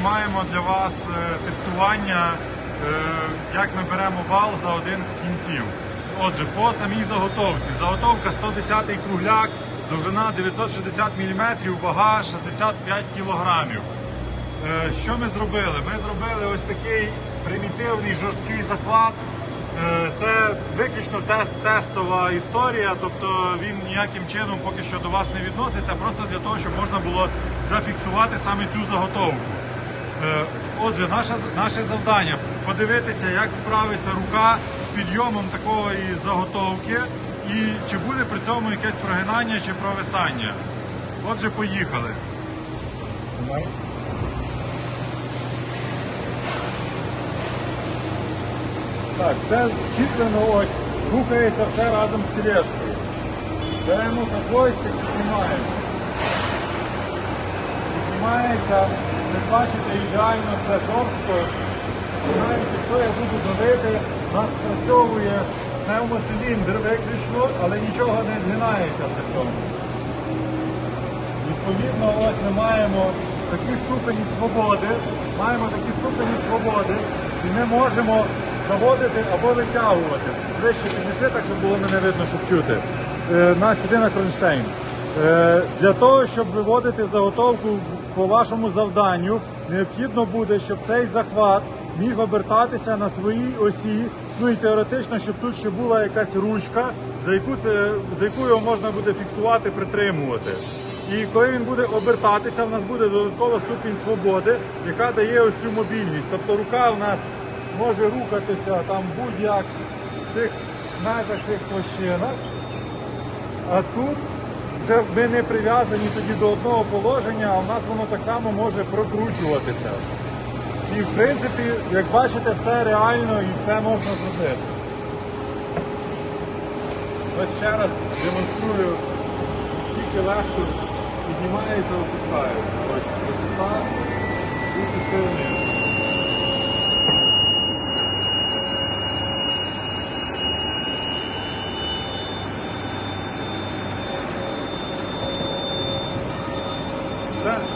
знімаємо для вас е, тестування, е, як ми беремо вал за один з кінців. Отже, по самій заготовці. Заготовка 110-й кругляк, довжина 960 мм, вага 65 кг. Е, Що ми зробили? Ми зробили ось такий примітивний жорсткий. Е, Це виключно тестова історія, тобто він ніяким чином поки що до вас не відноситься, просто для того, щоб можна було зафіксувати саме цю заготовку. Е, Отже, наше, наше завдання подивитися, як справиться рука з підйомом такої заготовки і чи буде при цьому якесь прогинання чи провисання. Отже, поїхали. Так, це чіплено ось, рухається все разом з тележкою. Беремо за джойстик, піднімаємо. Піднімається, ви бачите, ідеально все жорстко. Навіть якщо я буду давити, нас спрацьовує пневмоциліндр виключно, але нічого не згинається при цьому. Відповідно, ось ми маємо такі ступені свободи, маємо такі ступені свободи, і ми можемо заводити або витягувати. Вище піднеси, так щоб було мене видно, щоб чути. Е, на сюди на кронштейн. Е, для того, щоб виводити заготовку по вашому завданню, необхідно буде, щоб цей захват міг обертатися на своїй осі. Ну і теоретично, щоб тут ще була якась ручка, за яку це за яку його можна буде фіксувати, притримувати. І коли він буде обертатися, в нас буде додаткова ступінь свободи, яка дає ось цю мобільність. Тобто рука в нас може рухатися там будь-як в цих межах цих площинах. А тут вже ми не прив'язані тоді до одного положення, а в нас воно так само може прокручуватися. І в принципі, як бачите, все реально і все можна зробити. Ось ще раз демонструю, скільки легко піднімається, опускається. Ось висота. What's that?